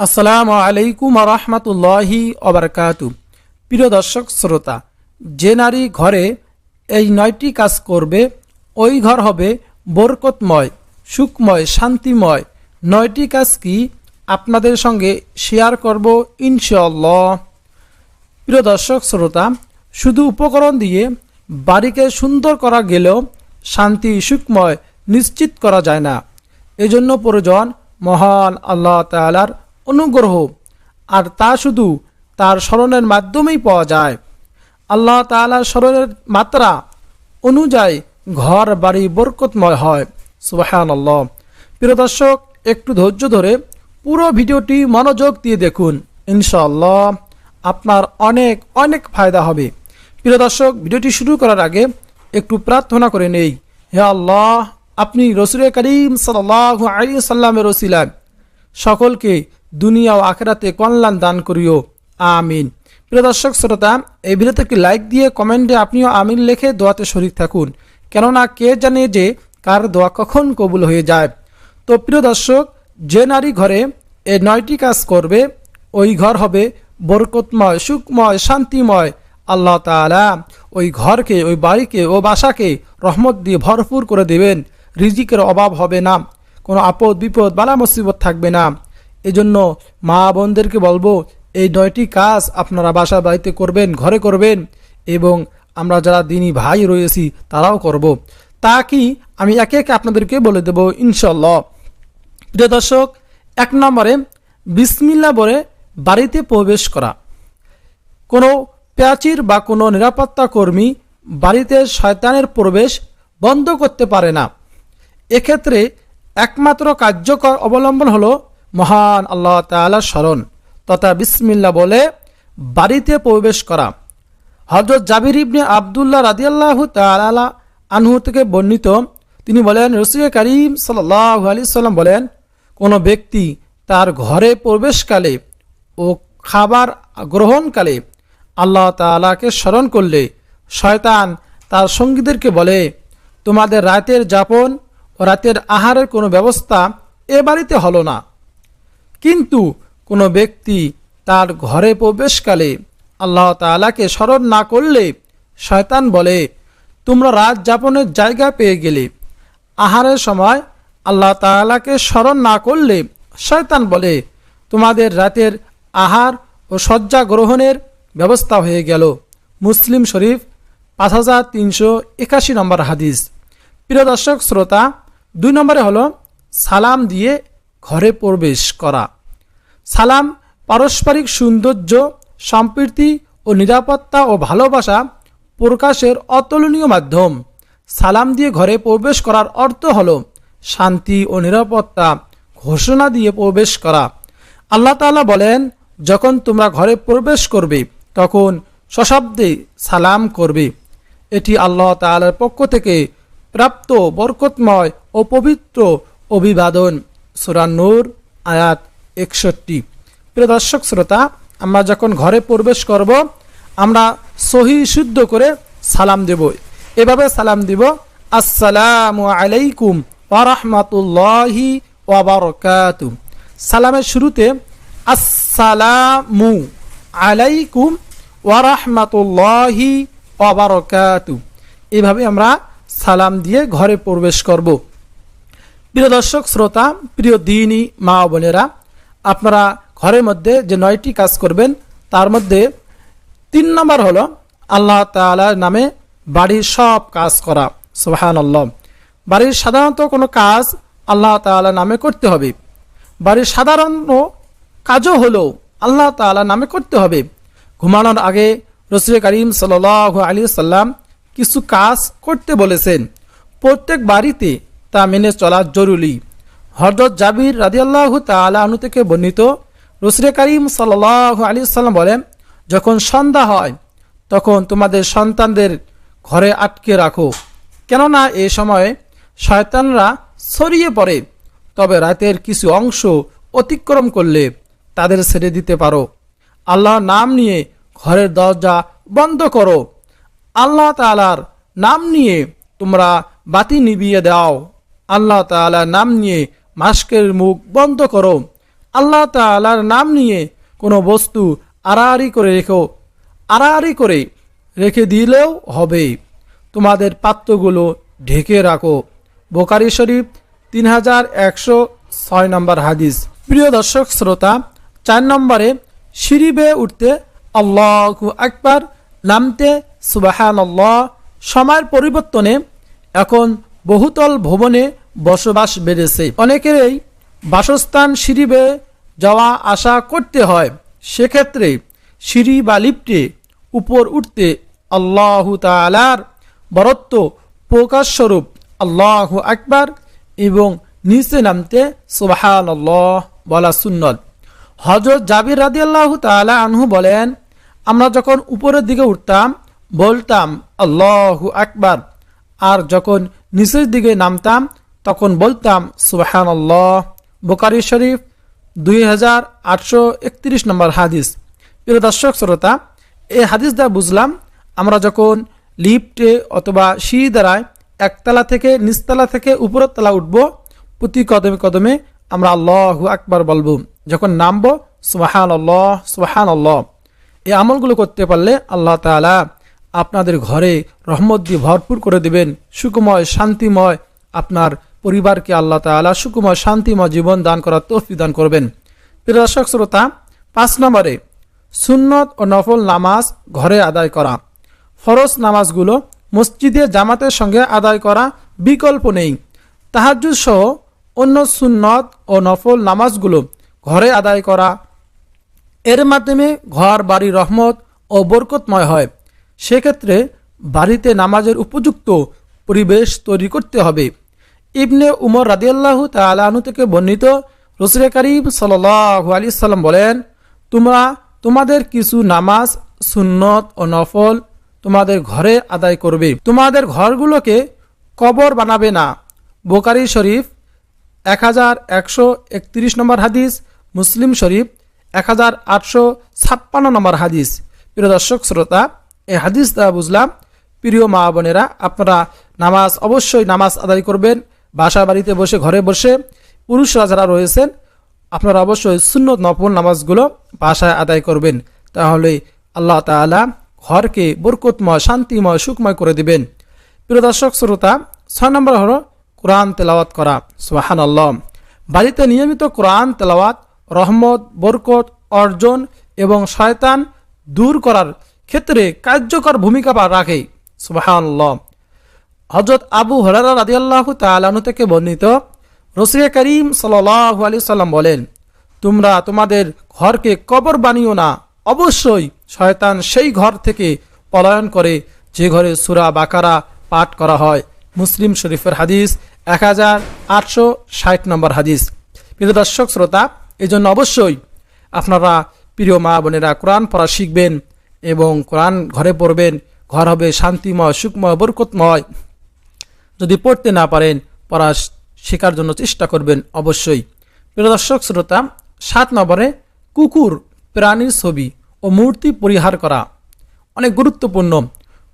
আসসালামু আলাইকুম রহমতুল্লাহি অবরকাতু প্রিয় দর্শক, শ্রোতা, যে নারী ঘরে এই নয়টি কাজ করবে, ওই ঘর হবে বরকতময়, সুখময়, শান্তিময়। নয়টি কাজ কি আপনাদের সঙ্গে শেয়ার করব ইনশাল্লাহ প্রিয় দর্শক, শ্রোতা, শুধু উপকরণ দিয়ে বাড়িকে সুন্দর করা গেলেও শান্তি, সুখময় নিশ্চিত করা যায় না। এজন্য প্রয়োজন মহান আল্লাহ তালার অনুগ্রহ, আর তা শুধু তার স্মরণের মাধ্যমেই পাওয়া যায়। আল্লাহ তালার স্মরণের মাত্রা অনুযায়ী ঘর, বাড়ি বরকতময় হয়। সুবাহান আল্লাহ প্রিয় দর্শক, একটু ধৈর্য ধরে পুরো ভিডিওটি মনোযোগ দিয়ে দেখুন। ইনশাআল্লাহ আপনার অনেক অনেক ফায়দা হবে। প্রিয় দর্শক, ভিডিওটি শুরু করার আগে একটু প্রার্থনা করে নেই। হে আল্লাহ, আপনি রসুল করিম সাল্লাহ আলী সাল্লামের রসিলাম সকলকে দুনিয়া ও আখেরাতে কল্যাণ দান করিও। আমিন। প্রিয় দর্শক, শ্রোতা, এই ভিডিওতে একটি লাইক দিয়ে কমেন্টে আপনিও আমিন লিখে দোয়াতে শরিক থাকুন। কেননা কে জানে যে কার দোয়া কখন কবুল হয়ে যায়। তো প্রিয় দর্শক, যে নারী ঘরে এ নয়টি কাজ করবে, ওই ঘর হবে বরকতময়, সুখময়, শান্তিময়, আল্লাহ তালা ওই ঘরকে, ওই বাড়িকে, ও বাসাকে রহমত দিয়ে ভরপুর করে দেবেন। রিজিকের অভাব হবে না। কোনো আপদ বিপদ বালা মুসিবত থাকবে না। এজন্য মা বোনদেরকে বলব, এই নয়টি কাজ আপনারা বাসা বাড়িতে করবেন, ঘরে করবেন এবং আমরা যারা দিনী ভাই রয়েছি তারাও করব। তা কি আমি একে একে আপনাদেরকে বলে দেব ইনশাল্লাহ প্রিয় দর্শক, এক নম্বরে বিসমিল্লা বলে বাড়িতে প্রবেশ করা। কোনো প্রাচীর বা কোনো নিরাপত্তা কর্মী বাড়িতে শয়তানের প্রবেশ বন্ধ করতে পারে না। এক্ষেত্রে একমাত্র কার্যকর অবলম্বন হলো মহান আল্লাহ তালার স্মরণ। তথা বিসমিল্লা বলে, বাড়িতে প্রবেশ করা। হজরত জাবির ইবনে আবদুল্লাহ রাদিয়াল্লাহু তালা আনহু থেকে বর্ণিত, তিনি বলেন রসুল করিম সাল্লাহ আলি সাল্লাম বলেন, কোনো ব্যক্তি তার ঘরে প্রবেশকালে ও খাবার গ্রহণকালে আল্লাহ তালাকে স্মরণ করলে, শয়তান তার সঙ্গীদেরকে বলে, তোমাদের রাতের যাপন ও রাতের আহারের কোনো ব্যবস্থা এ বাড়িতে হলো না। কিন্তু কোনো ব্যক্তি তার ঘরে প্রবেশকালে আল্লাহ তালাকে স্মরণ না করলে শয়তান বলে, তোমরা রাত যাপনের জায়গা পেয়ে গেলে। আহারের সময় আল্লাহ তালাকে স্মরণ না করলে শয়তান বলে, তোমাদের রাতের আহার ও শয্যা গ্রহণের ব্যবস্থা হয়ে গেল। মুসলিম শরীফ, পাঁচ হাজার তিনশো একাশি নম্বর হাদিস। প্রিয় দর্শক, শ্রোতা, দুই নম্বরে হলো সালাম দিয়ে ঘরে প্রবেশ করা। সালাম, পারস্পরিক সৌন্দর্য, সম্প্রীতি ও নিরাপত্তা ও ভালোবাসা প্রকাশের অতুলনীয় মাধ্যম। সালাম দিয়ে ঘরে প্রবেশ করার অর্থ হল শান্তি ও নিরাপত্তা ঘোষণা দিয়ে প্রবেশ করা। আল্লাহ তালা বলেন, যখন তোমরা ঘরে প্রবেশ করবে, তখন সশব্দে সালাম করবে। এটি আল্লাহ তালার পক্ষ থেকে প্রাপ্ত বরকতময় ও পবিত্র অভিবাদন। সুরান্নুর আয়াত একষট্টি। প্রিয় দর্শক, শ্রোতা, আমরা যখন ঘরে প্রবেশ করব, আমরা সহি শুদ্ধ করে সালাম দেব। এভাবে সালাম দিব, আসসালামু আলাইকুম ওরহমতুল্লাহি ওবরকাতু সালামের শুরুতে, আসসালামু আলাইকুম ওরহমতুল্লাহি ওবরকাতু এভাবে আমরা সালাম দিয়ে ঘরে প্রবেশ করব। প্রিয় দর্শক, শ্রোতা, প্রিয় দিনী, মা বোনেরা, আপনারা ঘরের মধ্যে যে নয়টি কাজ করবেন, তার মধ্যে তিন নম্বর হলো আল্লাহ তালার নামে বাড়ির সব কাজ করা। সোহান আল্লাহ বাড়ির সাধারণত কোনো কাজ আল্লাহ তালা নামে করতে হবে। বাড়ির সাধারণ কাজও হলো আল্লাহ তালা নামে করতে হবে। ঘুমানোর আগে রসুল করিম সাল আলী সাল্লাম কিছু কাজ করতে বলেছেন। প্রত্যেক বাড়িতে তা মেনে চলা জরুরি। হরদত জাবির রাজিয়াল্লাহ তালু থেকে বর্ণিত রসুল করিম সাল আলী সাল্লাম বলেন, যখন সন্ধ্যা হয়, তখন তোমাদের সন্তানদের ঘরে আটকে রাখো। কেননা এ সময় শয়তানরা ছড়িয়ে পড়ে। তবে রাতের কিছু অংশ অতিক্রম করলে তাদের ছেড়ে দিতে পারো। আল্লাহর নাম নিয়ে ঘরের দরজা বন্ধ করো। আল্লাহ তালার নাম নিয়ে তোমরা বাতি নিবিয়ে দাও। আল্লাহ তালার নাম নিয়ে মাস্কের মুখ বন্ধ করো। আল্লাহ তালার নাম নিয়ে কোনো বস্তু আড়াআড়ি করে রেখো। আড়াআড়ি করে রেখে দিলেও হবে। তোমাদের পাত্রগুলো ঢেকে রাখো। বোকারি শরীফ তিন হাজার একশো ছয় নম্বর হাদিস। প্রিয় দর্শক, শ্রোতা, চার নম্বরে সিঁড়ি বেয়ে উঠতে আল্লাহ আকবার নামতে সুবাহান আল্লাহ সময়ের পরিবর্তনে এখন বহুতল ভবনে বসবাস বেড়েছে। অনেকেরই বাসস্থান সিঁড়ি বেয়ে যাওয়া আসা করতে হয়। সেক্ষেত্রে সিঁড়ি বা লিফটে উপর উঠতে আল্লাহ তালার বরত্ব প্রকাশস্বরূপ আল্লাহ আকবার এবং নিচে নামতে সুবাহান আল্লাহ বলা সুন্নত। হজরত জাবির রাদি আল্লাহ তালা আনহু বলেন, আমরা যখন উপরের দিকে উঠতাম, বলতাম আল্লাহ আকবার, আর যখন নিচের দিকে নামতাম, তখন বলতাম সুবাহান আল্লাহ বোকারি শরীফ দুই হাজার আটশো একত্রিশ নম্বর হাদিস। প্রিয় দর্শক, শ্রোতা এই হাদিস দ্বারা বুঝলাম, আমরা যখন লিফটে অথবা সিঁড়ি দ্বারায় একতলা থেকে নিচতলা থেকে উপরের তলা উঠবো, প্রতি কদমে কদমে আমরা আল্লাহ আকবার বলব, যখন নামবো সুবাহান আল্লাহ সুবাহান আল্লাহ এই আমলগুলো করতে পারলে আল্লাহ তালা আপনাদের ঘরে রহমত দিয়ে ভরপুর করে দেবেন। সুকুময় শান্তিময় আপনার পরিবারকে আল্লাহ তালা সুকুময় শান্তিময় জীবন দান করার তৌফিক দান করবেন। প্রিয় শ্রোতা, পাঁচ নম্বরে সুন্নত ও নফল নামাজ ঘরে আদায় করা। ফরজ নামাজগুলো মসজিদে জামাতের সঙ্গে আদায় করা বিকল্প নেই। তাহাজুদ সহ অন্য সুন্নত ও নফল নামাজগুলো ঘরে আদায় করা। এর মাধ্যমে ঘর বাড়ি রহমত ও বরকতময় হয়। সেক্ষেত্রে বাড়িতে নামাজের উপযুক্ত পরিবেশ তৈরি করতে হবে। ইবনে উমর রাদিয়াল্লাহু তালাহু থেকে বর্ণিত রসুল করিম সাল্লাহ আলি সাল্লাম বলেন, তোমরা, তোমাদের কিছু নামাজ সুন্নত ও নফল তোমাদের ঘরে আদায় করবে। তোমাদের ঘরগুলোকে কবর বানাবে না। বোকারি শরীফ এক হাজার একশো একত্রিশ নম্বর হাদিস, মুসলিম শরীফ এক হাজার আটশো ছাপ্পান্ন নম্বর হাদিস। প্রিয় দর্শক, শ্রোতা এই হাদিস দ্বারা বুঝলাম, প্রিয় মা বোনেরা, আপনারা নামাজ অবশ্যই নামাজ আদায় করবেন বাসা বাড়িতে বসে, ঘরে বসে। পুরুষরা যারা রয়েছেন, আপনারা অবশ্যই সুন্নত নফল নামাজগুলো বাসায় আদায় করবেন। তাহলে আল্লাহ তালা ঘরকে বরকতময়, শান্তিময়, সুখময় করে দিবেন। প্রিয় দর্শক, শ্রোতা, ছয় নম্বর হলো কোরআন তেলাওয়াত করা। সোহান আল্লাহ বাড়িতে নিয়মিত কোরআন তেলাওয়াত, রহমত, বরকত, অর্জন এবং শয়তান দূর করার ক্ষেত্রে কার্যকর ভূমিকা রাখে। সুবাহান হজরত আবু হরারা রাদিয়াল্লাহু তালানু থেকে বর্ণিত রসিয়া করিম সাল্লাহ আলি সাল্লাম বলেন, তোমরা তোমাদের ঘরকে কবর বানিও না। অবশ্যই শয়তান সেই ঘর থেকে পলায়ন করে যে ঘরে সুরা বাকারা পাঠ করা হয়। মুসলিম শরীফের হাদিস এক হাজার আটশো ষাট নম্বর হাদিস। প্রিয় দর্শক, শ্রোতা এই জন্য অবশ্যই আপনারা প্রিয় মা বোনেরা কোরআন পড়া শিখবেন। এবং কোরআন ঘরে পড়বেন, ঘর হবে শান্তিময়, সুখময়, বরকতময়। যদি পড়তে না পারেন, পড়া শেখার জন্য চেষ্টা করবেন অবশ্যই। প্রিয় দর্শক, শ্রোতা, সাত নম্বরে কুকুর, প্রাণীর ছবি ও মূর্তি পরিহার করা। অনেক গুরুত্বপূর্ণ।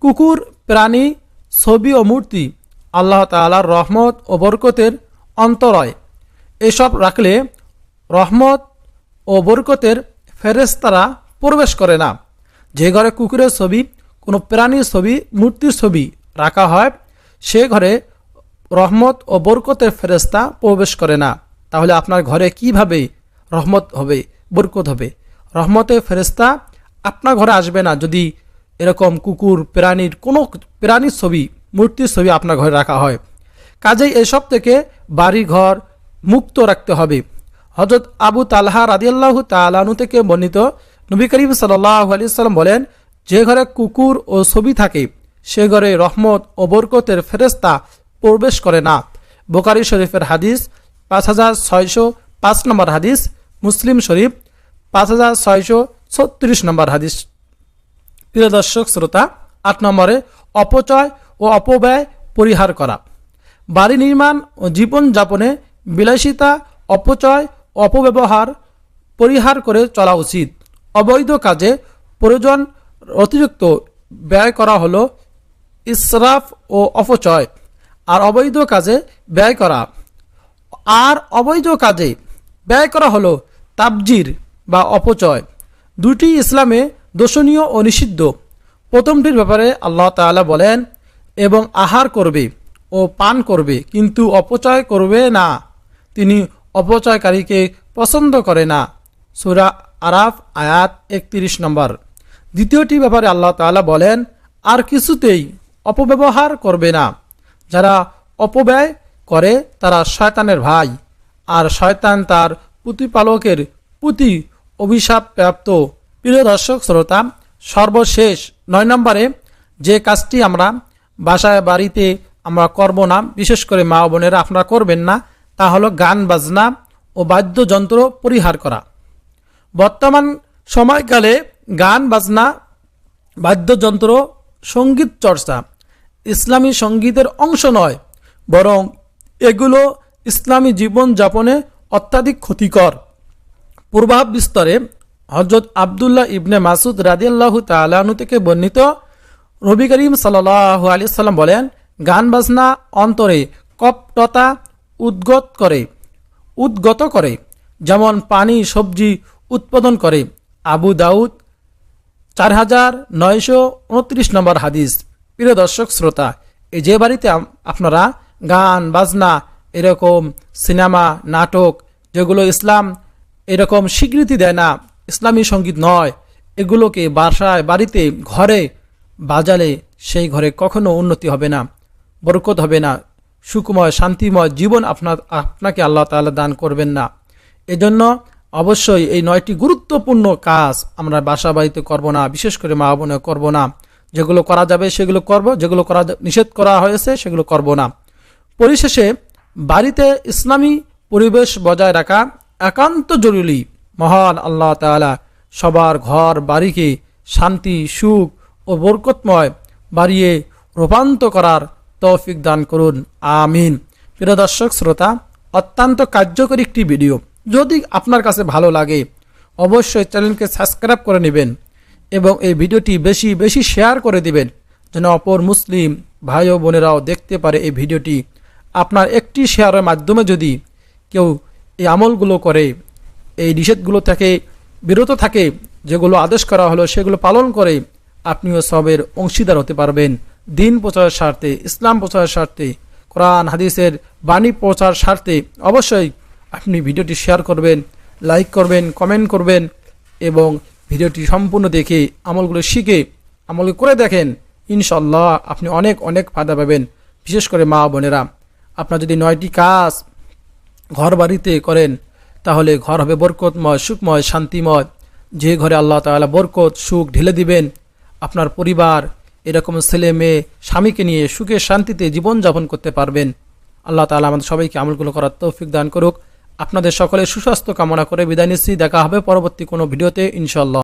কুকুর, প্রাণী, ছবি ও মূর্তি আল্লাহ তালার রহমত ও বরকতের অন্তরয়। এসব রাখলে রহমত ও বরকতের ফেরেস্তারা প্রবেশ করে না। যে ঘরে কুকুরের ছবি, কোনো প্রাণীর ছবি, মূর্তির ছবি রাখা হয়, সে ঘরে রহমত ও বরকতের ফেরেস্তা প্রবেশ করে না। তাহলে আপনার ঘরে কীভাবে রহমত হবে, বরকত হবে? রহমতের ফেরেস্তা আপনার ঘরে আসবে না যদি এরকম কুকুর, প্রাণীর কোনো প্রাণীর ছবি, মূর্তির ছবি আপনার ঘরে রাখা হয়। কাজেই এসব থেকে বাড়ি ঘর মুক্ত রাখতে হবে। হজরত আবু তালহা রাদিয়াল্লাহু তালানু থেকে বর্ণিত নবী করিম সাল্লাহ আলি সাল্লাম বলেন, যে ঘরে কুকুর ও ছবি থাকে, সে ঘরে রহমত ও বরকতের ফেরেস্তা প্রবেশ করে না। বোকারি শরীফের হাদিস পাঁচ হাজার ছয়শো পাঁচ নম্বর হাদিস, মুসলিম শরীফ পাঁচ হাজার ছয়শো ছত্রিশ নম্বর হাদিস। প্রিয় দর্শক, শ্রোতা, আট নম্বরে অপচয় ও অপব্যয় পরিহার করা। বাড়ি নির্মাণ ও জীবনযাপনে বিলাসিতা, অপচয়, অপব্যবহার পরিহার করে চলা উচিত। অবৈধ কাজে প্রয়োজন অতিরিক্ত ব্যয় করা হলো ইসরাফ ও অপচয় আর অবৈধ কাজে ব্যয় করা। আর অবৈধ কাজে ব্যয় করা হলো তাবজির বা অপচয়। দুটি ইসলামে দোষণীয় ও নিষিদ্ধ। প্রথমটির ব্যাপারে আল্লাহ তাআলা বলেন, এবং আহার করবে ও পান করবে, কিন্তু অপচয় করবে না। তিনি অপচয়কারীকে পছন্দ করে না। সুরা আরাফ, আয়াত একত্রিশ নম্বর। দ্বিতীয়টি ব্যাপারে আল্লাহ তাআলা বলেন, আর কিছুতেই অপব্যবহার করবে না। যারা অপব্যয় করে, তারা শয়তানের ভাই। আর শয়তান তার প্রতিপালকের প্রতি অভিশাপ প্রাপ্ত। প্রিয় দর্শক, শ্রোতা, সর্বশেষ নয় নম্বরে যে কাজটি আমরা বাসায়, বাড়িতে আমরা করব না, বিশেষ করে মা বোনেরা আপনারা করবেন না, তা হলো গান, বাজনা ও বাদ্যযন্ত্র পরিহার করা। বর্তমান সময়কালে গান, বাজনা, বাদ্যযন্ত্র, সংগীত চর্চা ইসলামী সঙ্গীতের অংশ নয়, বরং এগুলো ইসলামী জীবনযাপনে অত্যাধিক ক্ষতিকর। পূর্বাভ বিস্তরে হজরত আবদুল্লাহ ইবনে মাসুদ রাদিয়াল্লাহু তালাহু থেকে বর্ণিত নবী করিম সাল্লাহ আলি সাল্লাম বলেন, গান, বাজনা অন্তরে কপটতা উদ্গত করে উদ্গত করে। যেমন পানি, সবজি উৎপাদন করে। আবু দাউদ, চার হাজার নয়শো উনত্রিশ নম্বর হাদিস। প্রিয় দর্শক, শ্রোতা, এই যে বাড়িতে আপনারা গান, বাজনা, এরকম সিনেমা, নাটক, যেগুলো ইসলাম এরকম স্বীকৃতি দেয় না, ইসলামী সংগীত নয়, এগুলোকে বাসায়, বাড়িতে, ঘরে বাজালে সেই ঘরে কখনো উন্নতি হবে না, বরকত হবে না সুকুময় শান্তিময় জীবন আপনার আপনাকে আল্লাহ তাআলা দান করবেন না। এজন্য অবশ্যই এই নয়টি গুরুত্বপূর্ণ কাজ আমরা বাসা বাড়িতে করব না, বিশেষ করে মা বোনে করব না। যেগুলো করা যাবে সেগুলো করব, যেগুলো করা নিষেধ করা হয়েছে সেগুলো করব না। পরিশেষে বাড়িতে ইসলামী পরিবেশ বজায় রাখা একান্ত জরুরি। মহান আল্লাহ তাআলা সবার ঘর, বাড়িকে শান্তি, সুখ ও বরকতময় বাড়িয়ে রূপান্ত করার তৌফিক দান করুন। আমিন। প্রিয় দর্শক, শ্রোতা, অত্যন্ত কার্যকরী একটি ভিডিও। যদি আপনার কাছে ভালো লাগে, অবশ্যই চ্যানেলকে সাবস্ক্রাইব করে নেবেন এবং এই ভিডিওটি বেশি বেশি শেয়ার করে দিবেন, যেন অপর মুসলিম ভাই ও বোনেরাও দেখতে পারে এই ভিডিওটি। আপনার একটি শেয়ারের মাধ্যমে যদি কেউ এই আমলগুলো করে, এই নিষেধগুলো থেকে বিরত থাকে, যেগুলো আদেশ করা হলো সেগুলো পালন করে, আপনিও সবের অংশীদার হতে পারবেন। দিন প্রচারের স্বার্থে, ইসলাম প্রচারের স্বার্থে, কোরআন, হাদিসের বাণী প্রচার স্বার্থে অবশ্যই আপনি ভিডিওটি শেয়ার করবেন, লাইক করবেন, কমেন্ট করবেন এবং ভিডিওটি সম্পূর্ণ দেখে আমলগুলো শিখে আমল করে দেখেন ইনশাল্লাহ আপনি অনেক অনেক ফায়দা পাবেন, বিশেষ করে মা বোনেরা। আপনার যদি নয়টি কাজ ঘর বাড়িতে করেন, তাহলে ঘর হবে বরকতময়, সুখময়, শান্তিময়। যে ঘরে আল্লাহ তাআলা বরকত, সুখ ঢেলে দিবেন, আপনার পরিবার, এরকম ছেলে মেয়ে, স্বামীকে নিয়ে সুখে শান্তিতে জীবনযাপন করতে পারবেন। আল্লাহ তাআলা আমাদের সবাইকে আমলগুলো করার তৌফিক দান করুক। আপনাদের সকলে সুস্বাস্থ্য কামনা করে বিদায় নিচ্ছি। দেখা হবে পরবর্তী কোনো ভিডিওতে ইনশাল্লাহ